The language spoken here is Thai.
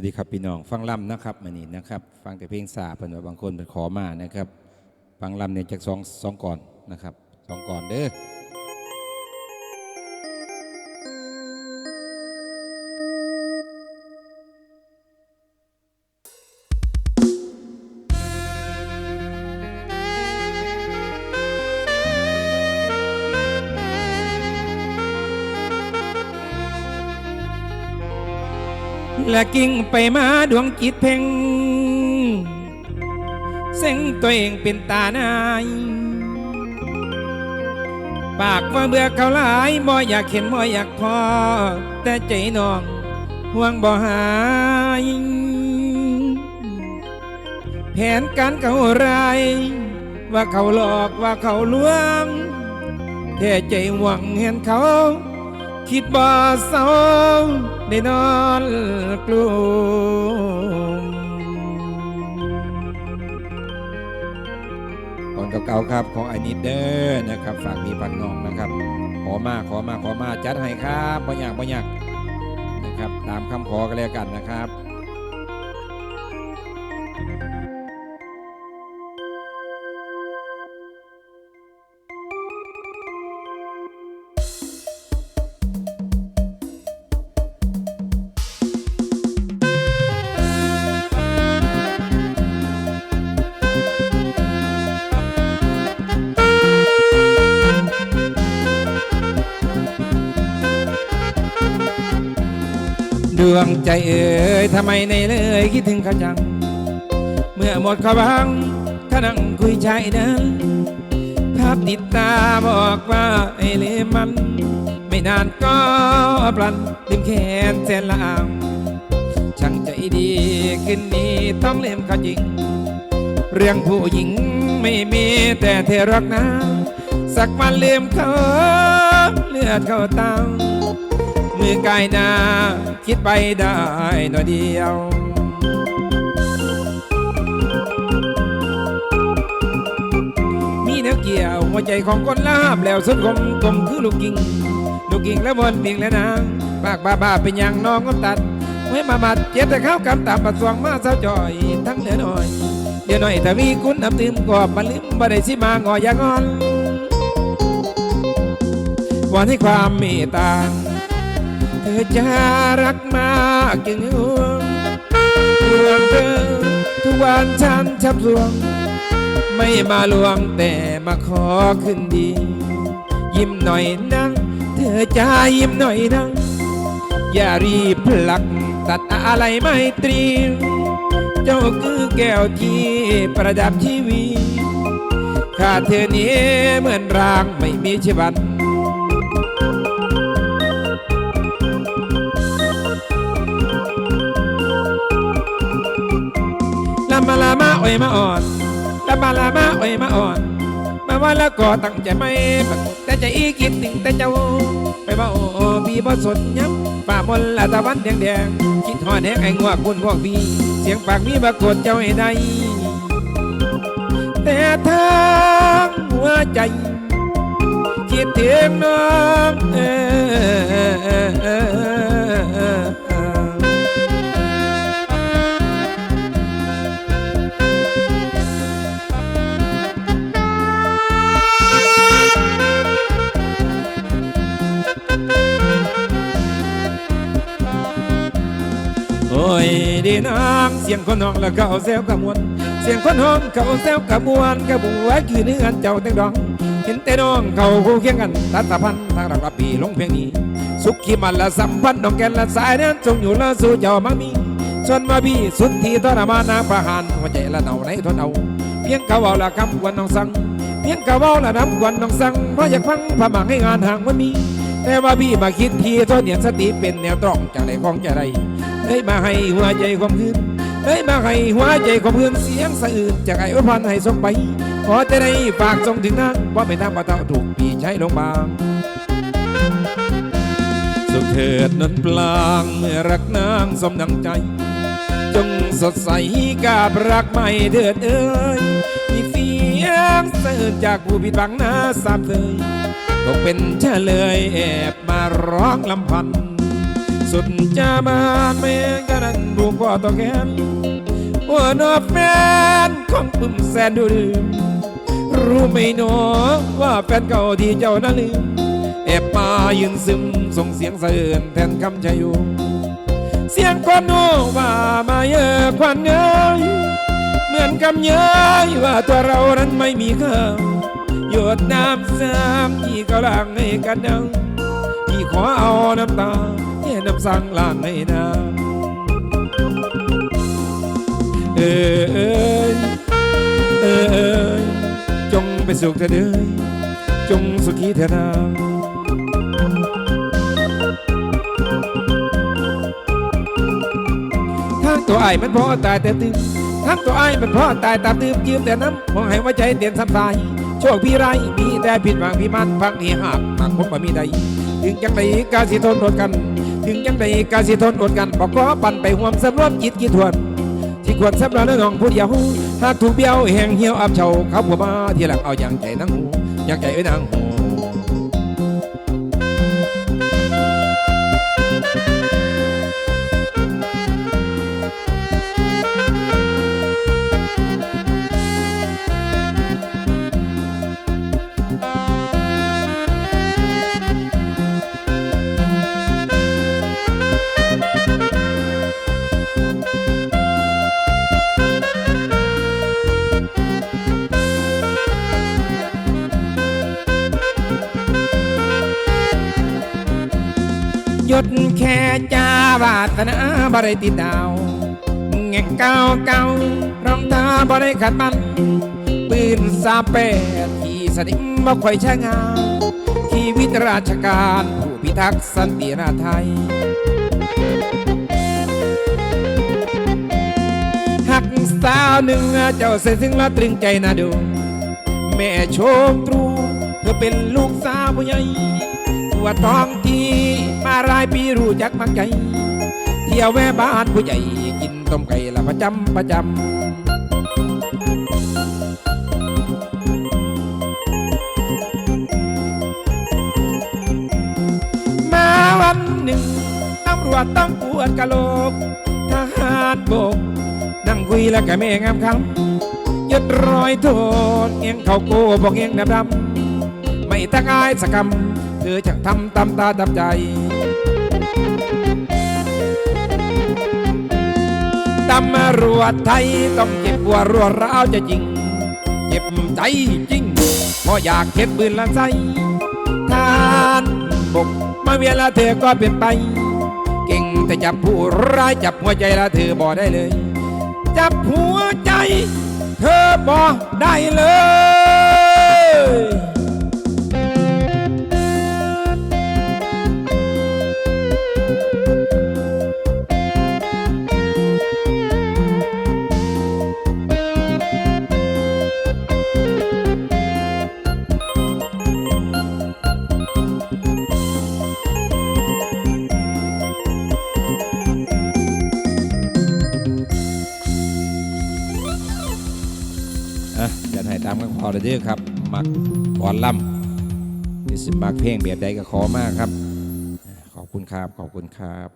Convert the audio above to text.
วัสดีครับพี่น้องฟังลำนะครับมานี่นะครับ ฟังแต่เพลงสาเป็นว่าบางคนเป็นขอมานะครับ ฟังลำเนี่ยจากสองสองก่อนนะครับสองก่อนเด้อ และกิ่งไปมาดวงจิตเพ่งเส้งตัวเองเป็นตานาย ปากว่าเบื่อเขาหลายบ่อยากเห็นบ่อยากพอ แต่ใจน้องห่วงบ่หายแผนการเขาไร ว่าเขาหลอกว่าเขาลวงแท้ใจหวังเห็นเขา คิดบ่เศร้าได้นอนกลุ่มก่อนเก่าๆครับของไอนิดเดอร์นะครับ ฝากพี่พักน้องนะครับ ขอมาขอมาขอมาจัดให้ครับบ่อยากบ่อยากนะครับ ตามคำขอกันเลยกันนะครับ ดวงใจเอ่ยทำไมในเลยคิดถึงเขาจัง เมื่อหมดความหวังถ้านั่งคุยใจนั้น ภาพติดตาบอกว่าไอ้เลมัน ไม่นานก็ปลันลืมแขนแสนละอางช่างใจดีขึ้นนี้ต้องเล่มเขาจริง เรื่องผู้หญิงไม่มีแต่เธอรักนะ สักวันลืมเขาเลือดเขาตัง มือกายนาคิดไปได้หน่อยเดียวมีแนวเกี่ยวหัวใจของคนลาบแล้วสุดคมกลมคือลูกกิ่ง ลูกกิ่งและบนเพียงและนางปากบ้าบ้าเป็นอย่างน้องก็ตัดไว้มาบัดเจ็บแต่ข้าวกำตามปัดสวงมาเศร้าจ่อยทั้งเหลือหน่อยเดี๋ยวหน่อยแต่มีคุณน้ำตื่มกอบมาลืมบ่ได้สิมางออย่างอนวันให้ความเมตตา เธอจะรักมากจึงห่วงห่วงเธอทุกวันฉันชับสวง ไม่มาลวงแต่มาขอขึ้นดี ยิ้มหน่อยนะเธอจะยิ้มหน่อยนะอย่ารีบผลักตัดอะไรไม่ตรี เจ้าคือแก้วที่ประดับชีวิตขาดเธอนี้เหมือนรางไม่มีชีวิต อ้ยมาอ่อนลามาลามาโอ้ยมาอ่อน มาว่าแล้วก็ตั้งใจไม่ปักแต่ใจอีคิดถึงแต่เจ้า ไปว่าโอ้พี่บ่สนยับป่ามนละตะวันแดงแดงคิดหอดแหงไอ้งวกคุณพวกพี่เสียงปากมีปรากฏเจ้าให้ได้แต่ทางหัวใจคิดถึงน้องเออ สียงคนห้องแล้วเขาแซวกระมวลเสียงคนห้องเขาแซวกระมวลกระบวนคือเนื้อเจ้าแต่งดองเห็นแต่น้องเขาคู่เคียงกันตัดสะพันทางรักปีลงเพียงนี้ สุขขีมันละสัมพันธ์น้องแกนละสายนั้นทรงอยู่ละสู่เจ้ามังมีส่วนมาพี่สุดที่ทรมานนาประหารหัวใจละเนาในทนเอา เพียงเขาเอาละคำกวนน้องสัง เพียงเขาเอาละน้ำกวนน้องสังเพราะอยากฟังพมังให้งานห่างวันนี้แต่ว่าพี่มาคิดทีทนเนี่ยสติเป็นแนวตรองจากไหนของจะไรเฮ้ยมาให้หัวใจความคืน เฮ้มาให้หัวใจความคืนเสียงสะอื้นจากไอ้อวยพันให้ส่งไป ขอจะได้ฝากส่งถึงนางว่าไม่ทำว่าเท่าถูกพี่ใช้ลงบาง สุขเถิดนนปลางเมื่อรักนางสมดังใจ จงสดใสกับรักใหม่เถิดเอ้ยมีเสียงเสื่นจากผู้ผิดหวังนาสามเคยตกเป็นเฉลยแอบมาร้องลำพันส สุดจะบานแม่กระนั้นบุกว่าต่อแขนหัวนอแฟนของปึ้มแสนดูดืมรู้ไหมหนอว่าแฟนเก่าที่เจ้านั้นลืมแอบมายืนซึมส่งเสียงสะเอื่นแทนคำชายุเสียงคนโนว่ามาเยอะควันเงยเหมือนกับเย้ยว่าตัวเรานั้นไม่มีค่าหยดน้ำซ้ำที่ก็ล้างให้กันดังที่ขอเอาน้ำตา น้ำสังล้างให้น้ำเออเอยเออเอยจงไปสุขเถิดเอ้ยจงสุขีเถิดนาทางตัวไอ้มันพอตายแต่ตื่นทางตัวไอ้มันพอตายตามตื่มยืมแต่น้ำมองให้ว่าใจเตียนสัมสายโชคพี่ไรมีแต่ผิดหวังพี่มันพักนี่หักหักผมบ่มีใดถึงจังใดกาสิทนอดกัน ถึงจังใดกาสิทนอดกันบอกก็ปั่นไปห่วมสำรวมจิตกี่ทวน ที่ควรสำราญน้องผู้เดียวหากถูกเบี้ยวแห่งเหี่ยวอับเฉาเขาผัวมาที่หลังเอาอย่างใจนั่งหูอย่างใจเอ้ยนางหู แค่จ้าวาสนาบ่ได้ติดดาวแง่เก้าเก้ารองตาบ่ได้ขัดมัน ปืนสาแปดที่สนิมบ่ค่อยใช้งานชีวิตราชการผู้พิทักษ์สันติราไทยหักสาวหนึ่งเจ้าเส้นซึ่งละตรึงใจนาดู แม่โชมตรู เธอเป็นลูกสาวผู้ใหญ่ วทองที่มารายปีรู้จักมักใจเที่ยวแวะบ้านผู้ใหญ่กินต้มไก่ละประจำประจำ มาวันหนึ่งตำรวจต้องปวดกะโหลกทหารบก นั่งคุยแล้วก็แม่งามคำยดรอยโทษเอียงเขาโกบอกเอียงดำดำไม่ตะกายสักรรม เธอช่างทำตามตาตามใจตำรวจไทยต้องเจ็บปวดรัวร้าวจะจริง เจ็บใจจริงเพราะอยากเข็ดปืนละใจทานบกมาเวลาเธอก็เป็นไป เก่งแต่จับผู้ร้ายจับหัวใจละเธอบอได้เลย จับหัวใจ เธอบอได้เลย อะจะให้ตามกันพอเลยเด้อครับ มักบอลล่ำที่สิมักเพลงแบบใดก็ขอมากครับ ขอบคุณครับ ขอบคุณครับ